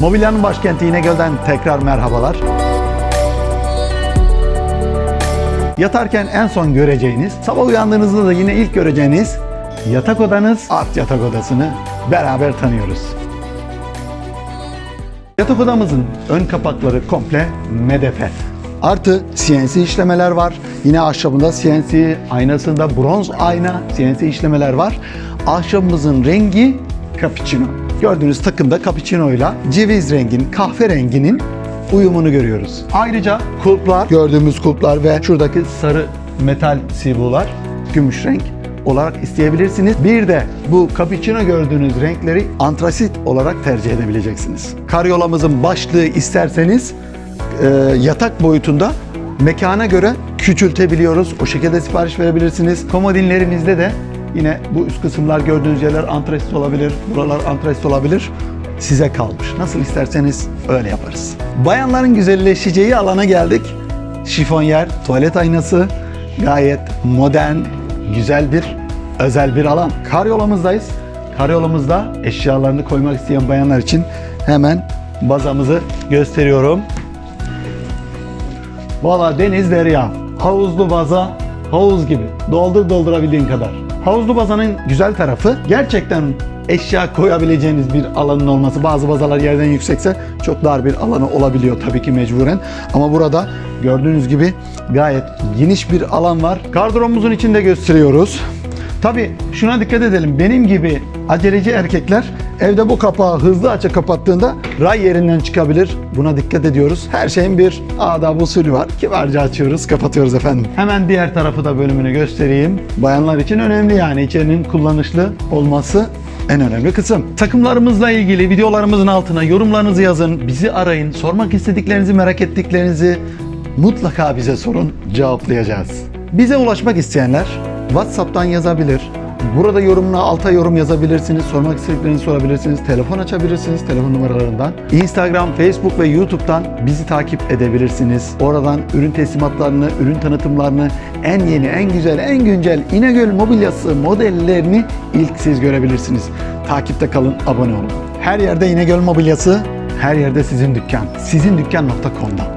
Mobilyanın başkenti İnegöl'den tekrar merhabalar. Yatarken en son göreceğiniz, sabah uyandığınızda da yine ilk göreceğiniz yatak odanız, art yatak odasını beraber tanıyoruz. Yatak odamızın ön kapakları komple medefe. Artı CNC işlemeler var. Yine ahşabında CNC, aynasında bronz ayna CNC işlemeler var. Ahşabımızın rengi cappuccino. Gördüğünüz takımda cappuccino ile ceviz rengin, kahverenginin uyumunu görüyoruz. Ayrıca kulplar, gördüğümüz kulplar ve şuradaki sarı metal sivular gümüş renk olarak isteyebilirsiniz. Bir de bu cappuccino gördüğünüz renkleri antrasit olarak tercih edebileceksiniz. Karyolamızın başlığı isterseniz e, yatak boyutunda mekana göre küçültebiliyoruz. O şekilde sipariş verebilirsiniz. Komodinlerimizde de yine bu üst kısımlar gördüğünüz yerler antrasit olabilir. Buralar antrasit olabilir. Size kalmış. Nasıl isterseniz öyle yaparız. Bayanların güzelleşeceği alana geldik. Şifonyer, tuvalet aynası gayet modern, güzel bir özel bir alan. Karyolamızdayız. Karyolamızda eşyalarını koymak isteyen bayanlar için hemen bazamızı gösteriyorum. Valla deniz derya. Havuzlu baza, havuz gibi. Doldur doldurabildiğin kadar. Havuzlu bazanın güzel tarafı gerçekten eşya koyabileceğiniz bir alanın olması. Bazı bazalar yerden yüksekse çok dar bir alanı olabiliyor tabii ki mecburen. Ama burada gördüğünüz gibi gayet geniş bir alan var. Gardırobumuzun içinde gösteriyoruz. Tabii şuna dikkat edelim. Benim gibi aceleci erkekler evde bu kapağı hızlı açı kapattığında ray yerinden çıkabilir. Buna dikkat ediyoruz. Her şeyin bir adab usulü var. Kibarca açıyoruz, kapatıyoruz efendim. Hemen diğer tarafı da bölümünü göstereyim. Bayanlar için önemli yani içerinin kullanışlı olması en önemli kısım. Takımlarımızla ilgili videolarımızın altına yorumlarınızı yazın, bizi arayın, sormak istediklerinizi, merak ettiklerinizi mutlaka bize sorun, cevaplayacağız. Bize ulaşmak isteyenler WhatsApp'tan yazabilir. Burada yorumuna alta yorum yazabilirsiniz, sormak istediklerinizi sorabilirsiniz, telefon açabilirsiniz telefon numaralarından. Instagram, Facebook ve YouTube'dan bizi takip edebilirsiniz. Oradan ürün teslimatlarını, ürün tanıtımlarını, en yeni, en güzel, en güncel İnegöl mobilyası modellerini ilk siz görebilirsiniz. Takipte kalın, abone olun. Her yerde İnegöl mobilyası, her yerde sizin dükkan. Sizindükkan.com'da.